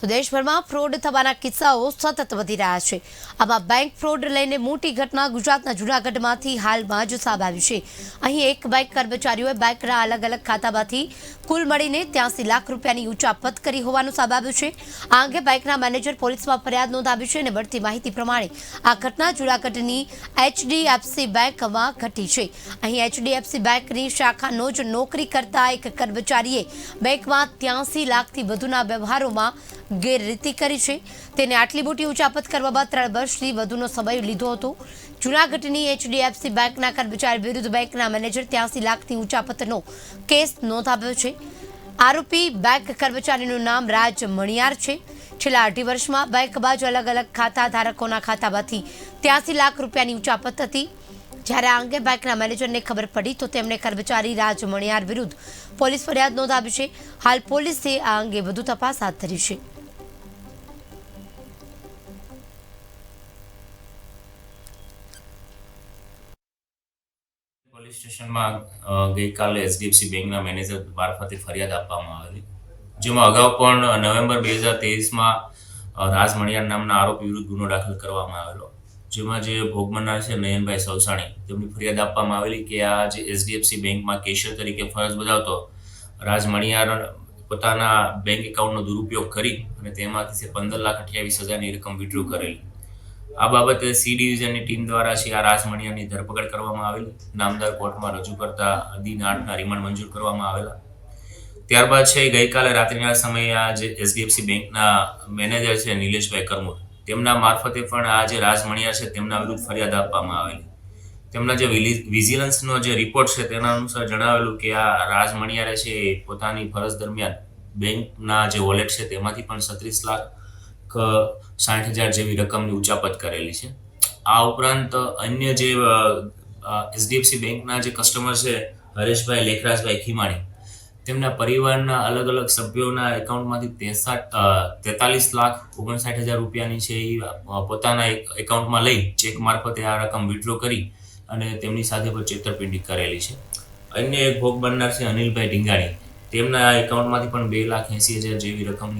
તો દેશભરમાં ફ્રોડ થવાના કિસ્સાઓ સતત વધી રહ્યા છે. આમાં બેંક ફ્રોડ લઈને મોટી ઘટના ગુજરાતના જૂનાગઢમાંથી હાલમાં જ સામે આવી છે. અહીં એક બેંક કર્મચારીઓએ બેંકના અલગ અલગ ખાતામાંથી કુલ મળીને ત્યાંસી લાખ રૂપિયાની ઉચાપત કરી હોવાનું સામે આવ્યું છે. આ અંગે બેંકના મેનેજર પોલીસમાં ફરિયાદ નોંધાવી છે અને મળતી માહિતી પ્રમાણે આ ઘટના જૂનાગઢની એચડીએફસી બેંકમાં ઘટી છે. અહીં એચડીએફસી બેંકની શાખાનો જ નોકરી કરતા એક કર્મચારીએ બેંકમાં ત્યાંસી લાખથી વધુના વ્યવહારોમાં ગેરરીતિ કરી છે. તેને આટલી મોટી ઉચાપત બાદ ત્રણ વર્ષથી વધુનો સમય લીધો હતો. જૂનાગઢની એચડીએફસી બેંકના કર્મચારી વિરુદ્ધ બેંકના મેનેજર ત્યાંસી લાખની ઉચાપતનો કેસ નોંધાવ્યો છે. આરોપી બેંક કર્મચારીનું નામ રાજ મણિયાર છે. છેલ્લા અઢી વર્ષમાં બેંક બાજુ અલગ અલગ ખાતા ધારકોના ખાતામાંથી ત્યાંસી લાખ રૂપિયાની ઉચાપત હતી. જ્યારે આ અંગે બેંકના મેનેજરને ખબર પડી તો તેમણે કર્મચારી રાજ મણિયાર વિરુદ્ધ પોલીસ ફરિયાદ નોંધાવી છે. હાલ પોલીસે આ અંગે વધુ તપાસ હાથ ધરી છે. પોલીસ સ્ટેશનમાં ગઈકાલે એચડીએફસી બેંકના મેનેજર મારફતે ફરિયાદ આપવામાં આવેલી. જેમાં અગાઉ પણ નવેમ્બર બે હજાર તેવીસમાં રાજ મણિયાર નામના આરોપી વિરુદ્ધ ગુનો દાખલ કરવામાં આવેલો. જેમાં જે ભોગ બનનાર છે નયનભાઈ સવસાણી, તેમની ફરિયાદ આપવામાં આવેલી કે આ જે એચડીએફસી બેંકમાં કેશિયર તરીકે ફરજ બજાવતો રાજ મણિયાર પોતાના બેંક એકાઉન્ટનો દુરુપયોગ કરી અને તેમાંથી પંદર લાખ અઠ્યાવીસ હજારની રકમ વિડ્રો કરેલી. આ બાબતે સી ડિવિઝનની ટીમ દ્વારા છે આ રાજ ધરપકડ કરવામાં આવેલી. નામદાર કોર્ટમાં રજૂ કરતા દિન આઠના રિમાન્ડ મંજૂર કરવામાં આવેલા. ત્યારબાદ છે, ગઈકાલે રાત્રિના સમયે આ જે એચડીએફસી બેંકના મેનેજર છે, નિલેશભાઈ કરમુર તેમના મારફતે પણ આ જે રાજ મણિયાર છે, તેમના વિરુદ્ધ ફરિયાદ આપવામાં આવેલી. તેમના જે વિજિલન્સનો જે રિપોર્ટ છે, તેના અનુસાર જણાવેલું કે આ રાજમણિયારે છે પોતાની ફરજ દરમિયાન બેંકના જે વોલેટ છે, તેમાંથી પણ છત્રીસ લાખ સાઠ હજાર જેવી રકમની ઉચાપત કરેલી છે. આ ઉપરાંત અન્ય જે એચડીએફસી બેંકના જે કસ્ટમર છે, હરેશભાઈ લેખરાજભાઈ ખીમાણી, તેમના પરિવારના અલગ અલગ સભ્યોના એકાઉન્ટમાંથી તેસાઠ તેતાલીસ લાખ ઓગણસાઠ હજાર રૂપિયાની છે એ પોતાના એક એકાઉન્ટમાં લઈ ચેક મારફતે આ રકમ વિડ્રો કરી અને તેમની સાથે પણ છેતરપિંડી કરેલી છે. અન્ય એક ભોગ બનનાર છે અનિલભાઈ ઢીંગાણી, તેમના એકાઉન્ટમાંથી પણ બે લાખ એંસી હજાર જેવી રકમની